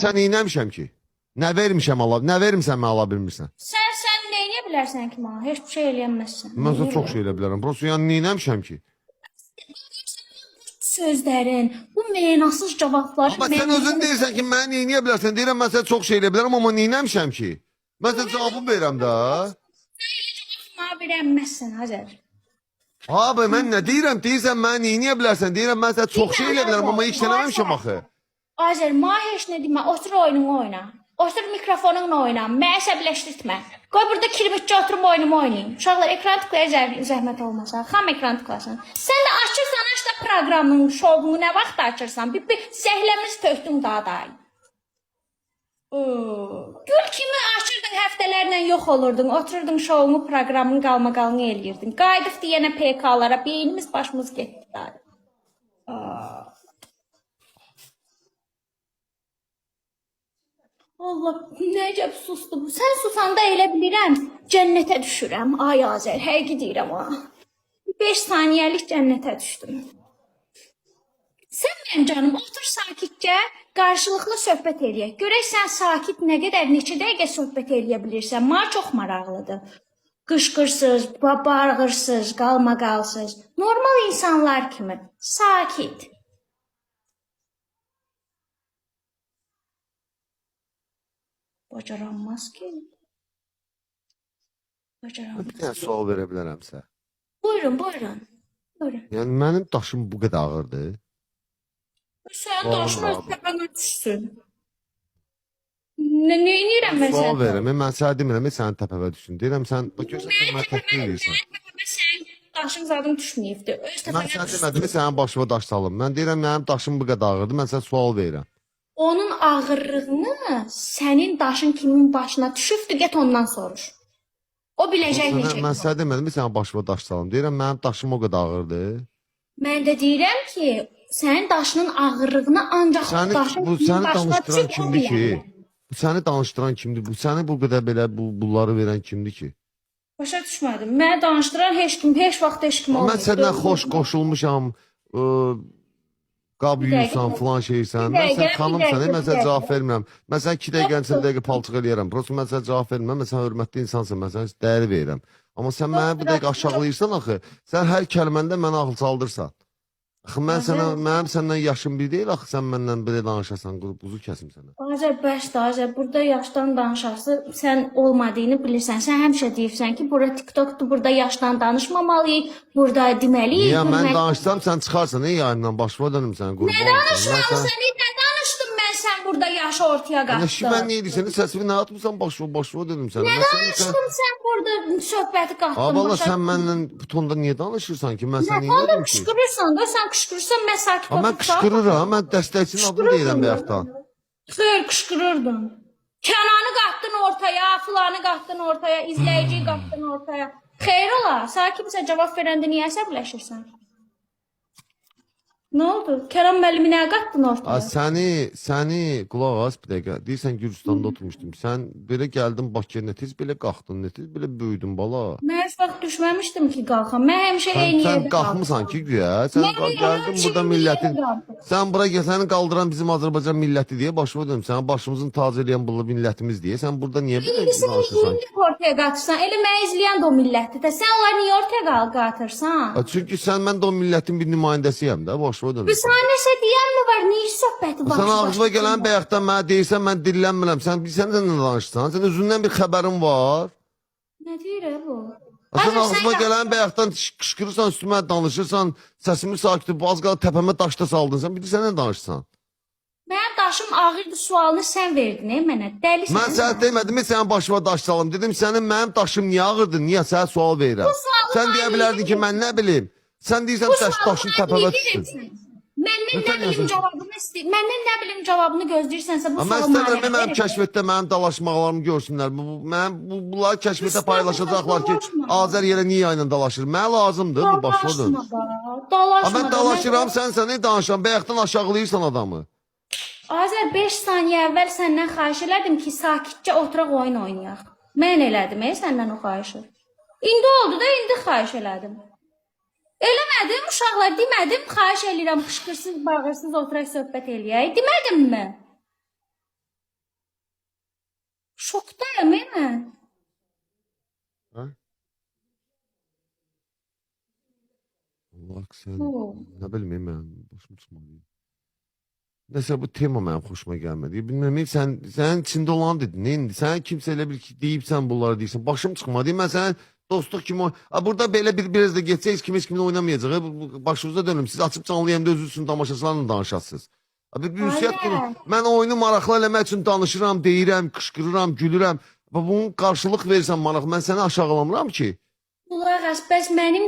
Sən neynəmişəm ki? Nə vermişəm ala, nə vermisən mən ala bilmirsən? Sən sən nə edə bilərsən ki, mənə? Heç bir şey eləyəməzsən. Mən sən çox şey elə bilərəm. Prosta yəni neynəmişəm ki? Sözlərin, bu mənasız cavablar. Amma sən özün deyirsən ki, mən neyniyə bilərsən? Deyirəm mən sənə çox şey elə bilərəm, amma neynəmişəm ki? Mən sənə cavabı verirəm də. Mənə verəməzsən, Azər. Abi mən nə deyirəm? Deyirsən mən neyniyə bilərsən? Deyirəm mən sənə çox şey elə bilərəm, amma heç eləməmişəm axı. Azər, heç nə demə, otur oyununu oyna. Otur mikrofonunla oyna, məni əsəbləşdirtmə. Qoy burada kirmitçi oturum oyunumu oynayım. Uşaqlar ekran tıklaya zəh- zəhmət olmasa, xam ekran tıklasın. Sən də açırsan, aç da proqramın, şovunu nə vaxt açırsan? Bir, bir zəhləmiz tökdün daha da. Gül kimi açırdın həftələrlə yox olurdun. Otururdun şovunu, proqramını qalmaqalını eləyirdin. Qayıdıb deyənə PK-lara beynimiz başımız getdi. daha. Allah, necə susdu bu? Sən susanda elə bilirəm, cənnətə düşürəm. Ay Azər, həqiqi deyirəm ha. 5 saniyəlik cənnətə düşdüm. Sən mənim canım otur sakitcə, qarşılıqlı söhbət eləyək. Görək sən sakit nə qədər neçə dəqiqə söhbət eləyə bilirsən. Mənə çox maraqlıdır. Qışqırsız, ba- bağırırsız, qalmaqalsız. Normal insanlar kimi. Sakit. Bacaranmaz ki. Bacaranmaz. Bir dənə sual verə bilərəmsə. Buyurun, buyurun. Buyurun. Yəni mənim daşım bu qədər ağırdır. Sən daşın təpənə düşsün. Nə nə edirəm mən Sual sən? verirəm. Mən sənə demirəm, sənin təpəvə düşsün. Deyirəm sən bax görsən sən mənə təhqir edirsən. Sən daşın zadın düşməyibdi. Öz Mən təpənə sənə demədim, sənin başına daş salım. Mən deyirəm mənim daşım bu qədər ağırdır. Mən sənə sual verirəm. Onun ağırlığını sənin daşın kimin başına düşübdü, get ondan soruş. O biləcək Sənə, necə. mən sənə demədim, ki, sənin başına daş salım. Deyirəm mənim daşım o qədər ağırdır. Mən də deyirəm ki, sənin daşının ağırlığını ancaq Səni daşın bu kimin səni başına danışdıran düşüb o kimdir ki? bilər. Bu səni danışdıran kimdir? Bu səni bu qədər belə bu bunları verən kimdir ki? Başa düşmədim. Məni danışdıran heç kim, heç vaxt heç kim olmayıb. Mən səndən xoş qoşulmuşam. Ə, qab Bir dəqiqə, yuyursan, falan şeysən. Mən sən xanımsan, mən sənə cavab vermirəm. Mən sən 2 dəqiqə, 3 dəqiqə palçıq eləyərəm. Prosta mən sənə cavab vermirəm. Mən sənə hörmətli insansan, mən sənə dəyər verirəm. Amma sən məni bu dəqiqə aşağılayırsan axı. Sən hər kəlməndə mənə ağıl çaldırsan. Axı mən sənə mənim səndən yaşım bir deyil axı sən məndən belə danışasan, quru quzu kəsim sənə. Azər bəsdir, Azər. Burada yaşdan danışası sən olmadığını bilirsən. Sən həmişə deyirsən ki, bura TikTokdur, burada yaşdan danışmamalıyıq, burada deməliyik. Niyə mən danışsam sən çıxarsan, ey yayından başıma dönüm sən qurban. Nə danışmalısan? Nə danışdım mən sən burada yaşı ortaya qatdın? nə edirsən? Səsimi nə atmısan başıma, başıma dönüm sənə. Nə Mən səni sən danışdım sən burada söhbəti qatdın. Abala başa sən mənlə bu tonda niyə danışırsan ki? Mən Nə səni tonda yedim ki. qışqırırsan da, sən qışqırırsan, mən sakit Amma mən otursam- qışqırıram, mən dəstəkçinin adını deyirəm bayaqdan. Xeyr, qışqırırdın. Kənanı qatdın ortaya, filanı qatdın ortaya, izləyiciyi qatdın ortaya. Xeyr ola, sən kimsə cavab verəndə niyə əsəbləşirsən? Nə oldu? Kəram müəllimi nə qatdın A, ortaya? səni, səni qulaq as bir dəqiqə. Deyirsən Gürcüstanda oturmuşdum. Sən belə gəldin Bakıya, nə tez belə qalxdın, nə tez belə böyüdün bala. Mən heç vaxt düşməmişdim ki, qalxam. Mən həmişə Sən, eyni sən yerdə qalxmısan ki güya. Sən Mən gəldin burada millətin qalxdım. Sən bura gəl, səni qaldıran bizim Azərbaycan milləti deyə başıma dönüm. Sən başımızın tacı eləyən bu millətimiz deyə. Sən burada niyə belə Sən danışırsan? indi ortaya qatırsan. Elə mən izləyən də o millətdir də. Sən onları niyə ortaya qal qatırsan? A, Çünki sən mən də o millətin bir nümayəndəsiyəm də, başıma Bu sənə nəsə deyən mi var? Niyə söhbəti var? Sən ağzına gələn bayaqdan mənə deyirsən, mən dillənmirəm. Sən bilsən nə danışırsan? Sən özündən bir xəbərin var. Nə deyir bu? Sən sən- gələn bayaqdan qışqırırsan, üstümə danışırsan, səsimi sakitdir, az qala təpəmə daş da saldın. Sən bilirsən nə danışırsan? Mənim daşım ağırdı sualını sən verdin e mənə. Dəlisən. Mən sənə demədim ki, sənin başıma daş salım. Dedim sənin mənim daşım niyə ağırdır? Niyə sənə sual verirəm? Sən deyə bilərdin ki, mən nə bilim. Sən deyirsən daş daşın təpəmə düşsün. Məndən nə bilim cavabını istəyir. Məndən nə bilim cavabını gözləyirsənsə bu Amma sual istəmirəm mənə mənim verir. kəşfətdə mənim dalaşmaqlarımı görsünlər. Bu, bu mənim bu, bunlar kəşfətdə paylaşacaqlar ki. Azər yerə niyə ilə dalaşır? Mənə lazımdır bu dön. Dalaşma mən da. dalaşıram, sən səni danışan, bayaqdan aşağılayırsan adamı. Azər 5 saniyə əvvəl səndən xahiş elədim ki, sakitcə oturaq oyun oynayaq. Mən elədim e, səndən o xahişi. İndi oldu da indi xahiş elədim. Eləmədim, uşaqlar, demədim, xahiş eləyirəm, qışqırsız, bağırsız oturaq söhbət eləyək. Demədimmi? Şokdayım, elə? Hə? Allah sən, nə bilməyim mən, başım çıxmadı. Nəsə bu tema mənim xoşuma gəlmədi. Bilmirəm, sən sənin içində olan dedin. Indi sən kimsə elə bir ki, deyibsən bunları deyirsən. Başım çıxmadı. Mən sənin dostluq kimi oy- A burada belə bir biraz da geçsə heç kim heç kimlə oynamayacaq. ha. Bu- bu- Başınıza dönüm. Siz açıb canlı yayında özünüz üçün tamaşaçılarla danışasınız. Ha, Bir bir ünsiyyət Aynen. qurun. Mən oyunu maraqlı eləmək üçün danışıram, deyirəm, qışqırıram, gülürəm. Bunun qarşılıq verirsən maraq. Mən səni aşağılamıram ki. Qulaq as, bəs mənim